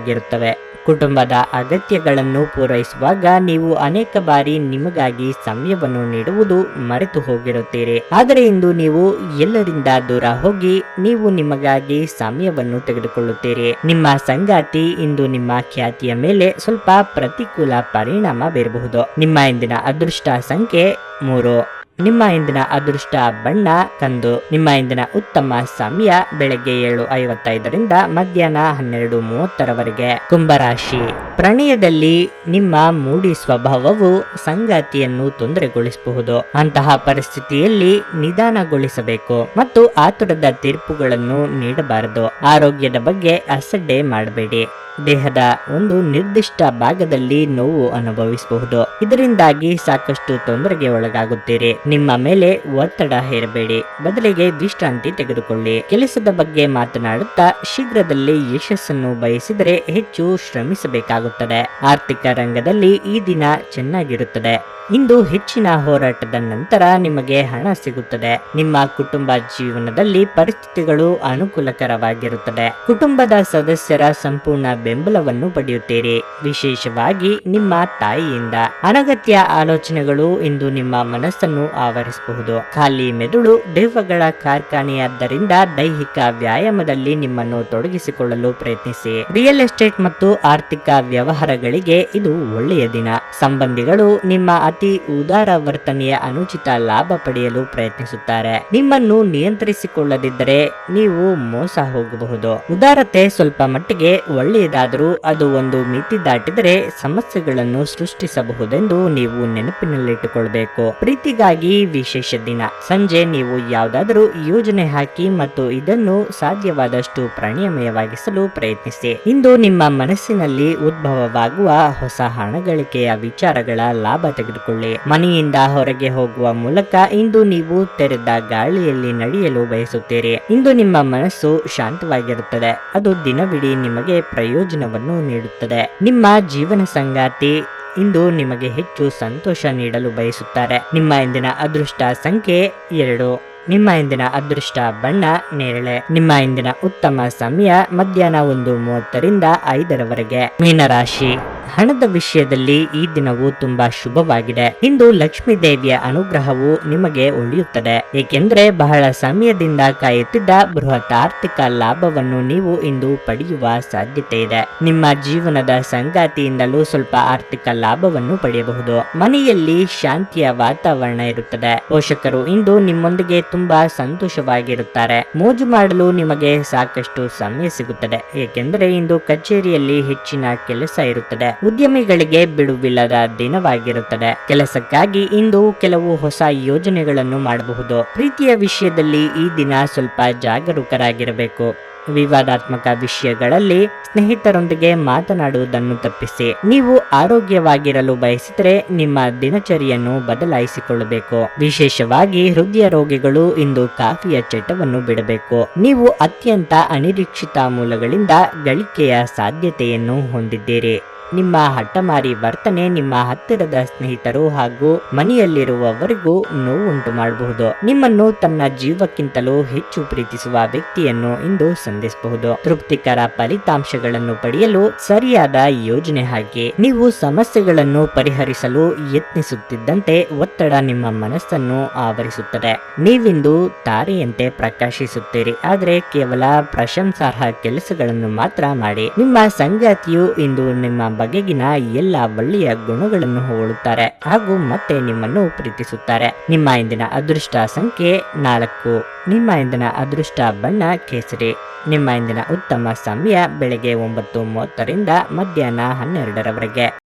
A: ಉತ್ಪಾದಕವಾಗಿರುತ್ತವೆ ಕುಟುಂಬದ ಅಗತ್ಯಗಳನ್ನು ಪೂರೈಸುವಾಗ ನೀವು ಅನೇಕ ಬಾರಿ ನಿಮಗಾಗಿ ಸಮಯವನ್ನು ನೀಡುವುದು ಮರೆತು ಹೋಗಿರುತ್ತೀರಿ. ಆದರೆ ಇಂದು ನೀವು ಎಲ್ಲರಿಂದ ದೂರ ಹೋಗಿ ನೀವು ನಿಮಗಾಗಿ ಸಮಯವನ್ನು ತೆಗೆದುಕೊಳ್ಳುತ್ತೀರಿ. ನಿಮ್ಮ ಸಂಗಾತಿ ಇಂದು ನಿಮ್ಮ ಖ್ಯಾತಿಯ ಮೇಲೆ ಸ್ವಲ್ಪ ಪ್ರತಿಕೂಲ ಪರಿಣಾಮ ಬೀರಬಹುದು. ನಿಮ್ಮ ಇಂದಿನ ಅದೃಷ್ಟ ಸಂಖ್ಯೆ ಮೂರು. ನಿಮ್ಮ ಇಂದಿನ ಅದೃಷ್ಟ ಬಣ್ಣ ಕಂದು ನಿಮ್ಮ ಇಂದಿನ ಉತ್ತಮ ಸಮಯ ಬೆಳಗ್ಗೆ ಏಳು ಐವತ್ತೈದರಿಂದ ಮಧ್ಯಾಹ್ನ ಹನ್ನೆರಡು ಮೂವತ್ತರವರೆಗೆ. ಕುಂಭರಾಶಿ. ಪ್ರಣಯದಲ್ಲಿ ನಿಮ್ಮ ಮೂಡಿ ಸ್ವಭಾವವು ಸಂಗಾತಿಯನ್ನು ತೊಂದರೆಗೊಳಿಸಬಹುದು. ಅಂತಹ ಪರಿಸ್ಥಿತಿಯಲ್ಲಿ ನಿಧಾನಗೊಳಿಸಬೇಕು ಮತ್ತು ಆತುರದ ತೀರ್ಪುಗಳನ್ನು ನೀಡಬಾರದು. ಆರೋಗ್ಯದ ಬಗ್ಗೆ ಅಸಡ್ಡೆ ಮಾಡಬೇಡಿ. ದೇಹದ ಒಂದು ನಿರ್ದಿಷ್ಟ ಭಾಗದಲ್ಲಿ ನೋವು ಅನುಭವಿಸಬಹುದು. ಇದರಿಂದಾಗಿ ಸಾಕಷ್ಟು ತೊಂದರೆಗೆ ಒಳಗಾಗುತ್ತೀರಿ. ನಿಮ್ಮ ಮೇಲೆ ಒತ್ತಡ ಹೇರಬೇಡಿ. ಬದಲಿಗೆ ವಿಶ್ರಾಂತಿ ತೆಗೆದುಕೊಳ್ಳಿ. ಕೆಲಸದ ಬಗ್ಗೆ ಮಾತನಾಡುತ್ತಾ ಶೀಘ್ರದಲ್ಲಿ ಯಶಸ್ಸನ್ನು ಬಯಸಿದರೆ ಹೆಚ್ಚು ಶ್ರಮಿಸಬೇಕಾಗುತ್ತದೆ. ಆರ್ಥಿಕ ರಂಗದಲ್ಲಿ ಈ ದಿನ ಚೆನ್ನಾಗಿರುತ್ತದೆ. ಇಂದು ಹೆಚ್ಚಿನ ಹೋರಾಟದ ನಂತರ ನಿಮಗೆ ಹಣ ಸಿಗುತ್ತದೆ. ನಿಮ್ಮ ಕುಟುಂಬ ಜೀವನದಲ್ಲಿ ಪರಿಸ್ಥಿತಿಗಳು ಅನುಕೂಲಕರವಾಗಿರುತ್ತದೆ. ಕುಟುಂಬದ ಸದಸ್ಯರ ಸಂಪೂರ್ಣ ಬೆಂಬಲವನ್ನು ಪಡೆಯುತ್ತೀರಿ. ವಿಶೇಷವಾಗಿ ನಿಮ್ಮ ತಾಯಿಯಿಂದ. ಅನಗತ್ಯ ಆಲೋಚನೆಗಳು ಇಂದು ನಿಮ್ಮ ಮನಸ್ಸನ್ನು ಆವರಿಸಬಹುದು. ಖಾಲಿ ಮೆದುಳು ದೆವ್ವಗಳ ಕಾರ್ಖಾನೆಯಾದ್ದರಿಂದ ದೈಹಿಕ ವ್ಯಾಯಾಮದಲ್ಲಿ ನಿಮ್ಮನ್ನು ತೊಡಗಿಸಿಕೊಳ್ಳಲು ಪ್ರಯತ್ನಿಸಿ. ರಿಯಲ್ ಎಸ್ಟೇಟ್ ಮತ್ತು ಆರ್ಥಿಕ ವ್ಯವಹಾರಗಳಿಗೆ ಇದು ಒಳ್ಳೆಯ ದಿನ. ಸಂಬಂಧಿಗಳು ನಿಮ್ಮ ಅತಿ ಉದಾರ ವರ್ತನೆಯ ಅನುಚಿತ ಲಾಭ ಪಡೆಯಲು ಪ್ರಯತ್ನಿಸುತ್ತಾರೆ. ನಿಮ್ಮನ್ನು ನಿಯಂತ್ರಿಸಿಕೊಳ್ಳದಿದ್ದರೆ ನೀವು ಮೋಸ ಹೋಗಬಹುದು. ಉದಾರತೆ ಸ್ವಲ್ಪ ಮಟ್ಟಿಗೆ ಒಳ್ಳೆಯದಾದರೂ ಅದು ಒಂದು ಮಿತಿ ದಾಟಿದರೆ ಸಮಸ್ಯೆಗಳನ್ನು ಸೃಷ್ಟಿಸಬಹುದೆಂದು ನೀವು ನೆನಪಿನಲ್ಲಿಟ್ಟುಕೊಳ್ಬೇಕು. ಪ್ರೀತಿಗಾಗಿ ವಿಶೇಷ ದಿನ. ಸಂಜೆ ನೀವು ಯಾವುದಾದರೂ ಯೋಜನೆ ಹಾಕಿ ಮತ್ತು ಇದನ್ನು ಸಾಧ್ಯವಾದಷ್ಟು ಪ್ರಾಣಿಯಮಯವಾಗಿಸಲು ಪ್ರಯತ್ನಿಸಿ. ಇಂದು ನಿಮ್ಮ ಮನಸ್ಸಿನಲ್ಲಿ ಉದ್ಭವವಾಗುವ ಹೊಸ ಹಣಗಳಿಕೆಯ ವಿಚಾರಗಳ ಲಾಭ ತೆಗೆದುಕೊಳ್ಳಿ. ಮನೆಯಿಂದ ಹೊರಗೆ ಹೋಗುವ ಮೂಲಕ ಇಂದು ನೀವು ತೆರೆದ ಗಾಳಿಯಲ್ಲಿ ನಡೆಯಲು ಬಯಸುತ್ತೀರಿ. ಇಂದು ನಿಮ್ಮ ಮನಸ್ಸು ಶಾಂತವಾಗಿರುತ್ತದೆ. ಅದು ದಿನವಿಡೀ ನಿಮಗೆ ಪ್ರಯೋಜನವನ್ನು ನೀಡುತ್ತದೆ. ನಿಮ್ಮ ಜೀವನ ಸಂಗಾತಿ ಇಂದು ನಿಮಗೆ ಹೆಚ್ಚು ಸಂತೋಷ ನೀಡಲು ಬಯಸುತ್ತಾರೆ. ನಿಮ್ಮ ಇಂದಿನ ಅದೃಷ್ಟ ಸಂಖ್ಯೆ ಎರಡು. ನಿಮ್ಮ ಇಂದಿನ ಅದೃಷ್ಟ ಬಣ್ಣ ನೇರಳೆ. ನಿಮ್ಮ ಇಂದಿನ ಉತ್ತಮ ಸಮಯ ಮಧ್ಯಾಹ್ನ ಒಂದು ಮೂವತ್ತರಿಂದ ಐದರವರೆಗೆ. ಮೀನರಾಶಿ. ಹಣದ ವಿಷಯದಲ್ಲಿ ಈ ದಿನವು ತುಂಬಾ ಶುಭವಾಗಿದೆ. ಇಂದು ಲಕ್ಷ್ಮೀ ದೇವಿಯ ಅನುಗ್ರಹವು ನಿಮಗೆ ಉಳಿಯುತ್ತದೆ. ಏಕೆಂದರೆ ಬಹಳ ಸಮಯದಿಂದ ಕಾಯುತ್ತಿದ್ದ ಬೃಹತ್ ಆರ್ಥಿಕ ಲಾಭವನ್ನು ನೀವು ಇಂದು ಪಡೆಯುವ ಸಾಧ್ಯತೆ ಇದೆ. ನಿಮ್ಮ ಜೀವನದ ಸಂಗಾತಿಯಿಂದಲೂ ಸ್ವಲ್ಪ ಆರ್ಥಿಕ ಲಾಭವನ್ನು ಪಡೆಯಬಹುದು. ಮನೆಯಲ್ಲಿ ಶಾಂತಿಯ ವಾತಾವರಣ ಇರುತ್ತದೆ. ಪೋಷಕರು ಇಂದು ನಿಮ್ಮೊಂದಿಗೆ ತುಂಬಾ ಸಂತೋಷವಾಗಿರುತ್ತಾರೆ. ಮೋಜು ಮಾಡಲು ನಿಮಗೆ ಸಾಕಷ್ಟು ಸಮಯ ಸಿಗುತ್ತದೆ. ಏಕೆಂದರೆ ಇಂದು ಕಚೇರಿಯಲ್ಲಿ ಹೆಚ್ಚಿನ ಕೆಲಸ ಇರುತ್ತದೆ. ಉದ್ಯಮಿಗಳಿಗೆ ಬಿಡುವಿಲ್ಲದ ದಿನವಾಗಿರುತ್ತದೆ. ಕೆಲಸಕ್ಕಾಗಿ ಇಂದು ಕೆಲವು ಹೊಸ ಯೋಜನೆಗಳನ್ನು ಮಾಡಬಹುದು. ಪ್ರೀತಿಯ ವಿಷಯದಲ್ಲಿ ಈ ದಿನ ಸ್ವಲ್ಪ ಜಾಗರೂಕರಾಗಿರಬೇಕು. ವಿವಾದಾತ್ಮಕ ವಿಷಯಗಳಲ್ಲಿ ಸ್ನೇಹಿತರೊಂದಿಗೆ ಮಾತನಾಡುವುದನ್ನು ತಪ್ಪಿಸಿ. ನೀವು ಆರೋಗ್ಯವಾಗಿರಲು ಬಯಸಿದರೆ ನಿಮ್ಮ ದಿನಚರಿಯನ್ನು ಬದಲಾಯಿಸಿಕೊಳ್ಳಬೇಕು. ವಿಶೇಷವಾಗಿ ಹೃದಯ ರೋಗಿಗಳು ಇಂದು ಕಾಫಿಯ ಚಟವನ್ನು ಬಿಡಬೇಕು. ನೀವು ಅತ್ಯಂತ ಅನಿರೀಕ್ಷಿತ ಮೂಲಗಳಿಂದ ಗಳಿಕೆಯ ಸಾಧ್ಯತೆಯನ್ನು ಹೊಂದಿದ್ದೀರಿ. ನಿಮ್ಮ ಹಠಮಾರಿ ವರ್ತನೆ ನಿಮ್ಮ ಹತ್ತಿರದ ಸ್ನೇಹಿತರು ಹಾಗೂ ಮನೆಯಲ್ಲಿರುವವರಿಗೂ ನೋವುಂಟು ಮಾಡಬಹುದು. ನಿಮ್ಮನ್ನು ತನ್ನ ಜೀವಕ್ಕಿಂತಲೂ ಹೆಚ್ಚು ಪ್ರೀತಿಸುವ ವ್ಯಕ್ತಿಯನ್ನು ಇಂದು ಸಂಧಿಸಬಹುದು. ತೃಪ್ತಿಕರ ಫಲಿತಾಂಶಗಳನ್ನು ಪಡೆಯಲು ಸರಿಯಾದ ಯೋಜನೆ ಹಾಕಿ ನೀವು ಸಮಸ್ಯೆಗಳನ್ನು ಪರಿಹರಿಸಲು ಯತ್ನಿಸುತ್ತಿದ್ದಂತೆ ಒತ್ತಡ ನಿಮ್ಮ ಮನಸ್ಸನ್ನು ಆವರಿಸುತ್ತದೆ. ನೀವಿಂದು ತಾರೆಯಂತೆ ಪ್ರಕಾಶಿಸುತ್ತೀರಿ. ಆದರೆ ಕೇವಲ ಪ್ರಶಂಸಾರ್ಹ ಕೆಲಸಗಳನ್ನು ಮಾತ್ರ ಮಾಡಿ. ನಿಮ್ಮ ಸಂಗಾತಿಯು ಇಂದು ನಿಮ್ಮ ಬಗೆಗಿನ ಎಲ್ಲ ಒಳ್ಳೆಯ ಗುಣಗಳನ್ನು ಹೋಳುತ್ತಾರೆ ಹಾಗೂ ಮತ್ತೆ ನಿಮ್ಮನ್ನು ಪ್ರೀತಿಸುತ್ತಾರೆ. ನಿಮ್ಮ ಇಂದಿನ ಅದೃಷ್ಟ ಸಂಖ್ಯೆ ನಾಲ್ಕು. ನಿಮ್ಮ ಇಂದಿನ ಅದೃಷ್ಟ ಬಣ್ಣ ಕೇಸರಿ. ನಿಮ್ಮ ಇಂದಿನ ಉತ್ತಮ ಸಮಯ ಬೆಳಗ್ಗೆ ಒಂಬತ್ತು ಮೂವತ್ತರಿಂದ ಮಧ್ಯಾಹ್ನ ಹನ್ನೆರಡರವರೆಗೆ.